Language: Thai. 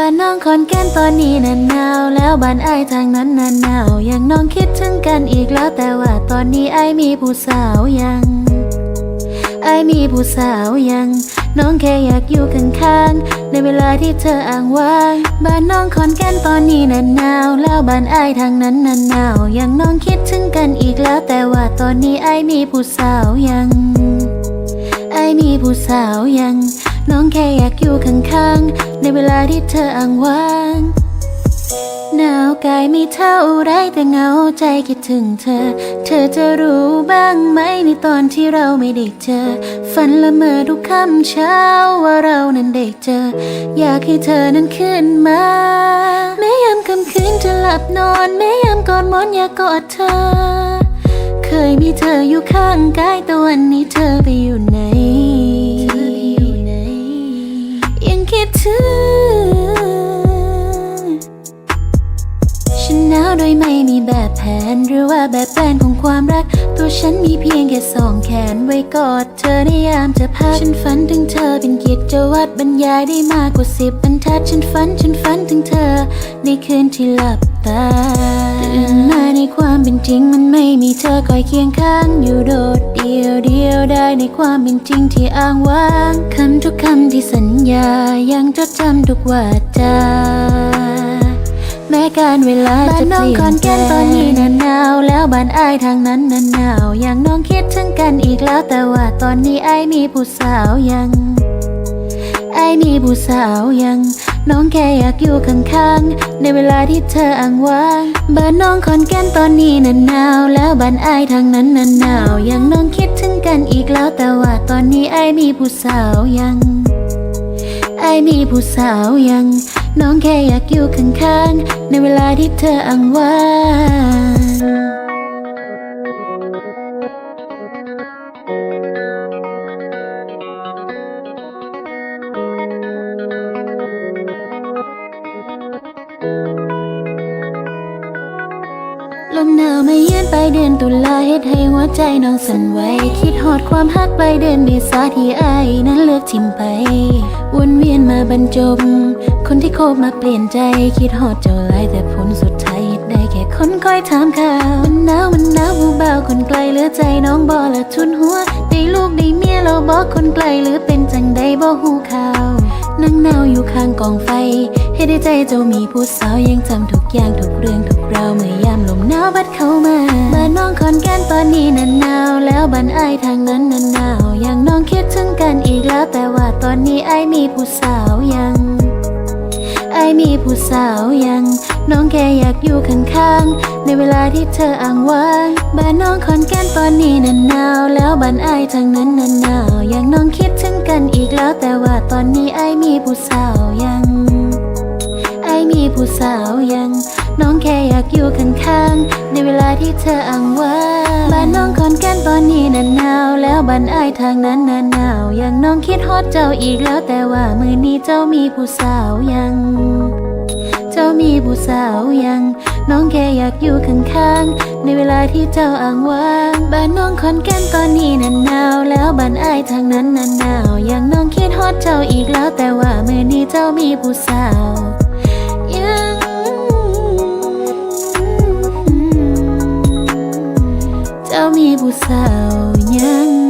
บ้านน้องคอนแก่นตอนนี้น่ะหนาว แล้วบ้านไอทางนั้นน่ะหนาว ยังน้องคิดถึงกันอีกแล้วแต่ว่าตอนนี้ไอมีผู้สาวยังไอมีผู้สาวยัง น้องแค่อยากอยู่ข้างๆในเวลาที่เธออ้างว้าง บ้านน้องคอนแก่นตอนนี้น่ะหนาว แล้วบ้านไอทางนั้นน่ะหนาวยังน้องคิดถึงกันอีกแล้วแต่ว่าตอนนี้ไอมีผู้สาวยังไอมีผู้สาวยัง น้องแค่อยากอยู่ข้างๆ ในเวลาที่เธออ้างว้างหนาวกายไม่เท่าไรแต่เหงาใจคิดถึงเธอ เธอจะรู้บ้างไหมในตอนที่เราไม่ได้เจอ ฝันละเมอทุกค่ำเช้าว่าเรานั้นได้เจอ อยากให้เธอนั้นขึ้นมาแม้ยามค่ำคืนจะหลับนอนแม้ยามกอดมอนอยากกอดเธอ เคยมีเธออยู่ข้างกายแต่วันนี้เธอไปอยู่ไหน แบบแผนหรือว่าแบบแปลนของความรัก ตัวฉันมีเพียงแค่สองแขนไว้กอดเธอในยามจะพักฉันฝันถึงเธอเป็นกิจวัตรบรรยายได้มากกว่าสิบบรรทัดฉันฝันฉันฝันถึงเธอในคืนที่หลับตาตื่นมาในความเป็นจริงมันไม่มีเธอคอยเคียงข้างอยู่โดดเดียวเดียวได้ในความเป็นจริงที่อ้างว้างคำทุกคำที่สัญญายังจดจำทุกวาจา แม้การเวลาจะเปลี่ยนแปลงบ้านน้องคอนแก่นตอนนี้น่ะหนาว แล้วบ้านอายทางนั้นน่ะหนาวยังน้องคิดถึงกันอีกแล้ว แต่ว่าตอนนี้ไอายมีผู้สาวยังไอายมีผู้สาวยัง น้องแค่อยากอยู่ข้างๆ ในเวลาที่เธออ้างว้างบ้านน้องคอนแก่นตอนนี้น่ะหนาว แล้วบ้านอายทางนั้นน่ะหนาวยังน้องคิดถึงกันอีกแล้วแต่ว่าตอนนี้ไอายมีผู้สาวยังไอมีผู้สาวยัง น้องแค่อยากอยู่ข้างๆ ในเวลาที่เธออ้างว้าง ลมหนาวมาเยือนไปเดือนตุลาเฮ็ดให้หัวใจน้องสั่นไหวคิดฮอดความฮักไปเดือนเมษาที่อายนั้นเลือกทิมไป วนเวียนมาบรรจบ คนที่โคบมาเปลี่ยนใจ คิดฮอดเจ้าลายแต่ผลสุดท้ายได้แค่คนคอยถามข่าวมันหนาวมันหนาวผู้บ่าคนไกลเหลือใจน้องบ่ละทุนหัวได้ลูกได้เมียเราบอกคนไกลหรือเป็นจังใดบ่ฮู้ข่าว นั่งหนาวอยู่ข้างกองไฟ ให้ได้ใจเจ้ามีผู้สาวยังจำทุกอย่างทุกเรื่องทุกราวเมื่อยามลมหนาวบัดเข้ามาบ้านน้องคอนแกนตอนนี้นั่นหนาวแล้วบ้านไอทางนั้นนั่นหนาวยังน้องคิดถึงกันอีกแล้วแต่ว่าตอนนี้ไอมีผู้สาวยัง อายมีผู้สาวยัง น้องแค่อยากอยู่ข้างๆ ในเวลาที่เธออ้างว้าง บ้านน้องคอนแกนตอนนี้นันหนาว แล้วบ้านไอายทางนั้นนันหนาว อย่างน้องคิดถึงกันอีกแล้ว แต่ว่าตอนนี้ไอายมีผู้สาวยังไอายมีผู้สาวยัง น้องแค่อยากอยู่ข้างๆในเวลาที่เธออ้างว้างบ้านน้องคอนแก่นตอนนี้น่ะหนาว แล้วบ้านไอายทางนั้นน่ะหนาวยังน้องคิดฮอดเจ้าอีกแล้วแต่ว่ามือนี้เจ้ามีผู้สาวยัง เจ้ามีผู้สาวยัง น้องแค่อยากอยู่ข้างๆในเวลาที่เจ้าอ้างว้างบ้านน้องคอนแก่นตอนนี้น่ะหนาวแล้วบ้านอายทางนั้นน่ะหนาวยังน้องคิดฮอดเจ้าอีกแล้วแต่ว่ามือนี้เจ้ามีผู้สาว sao nhang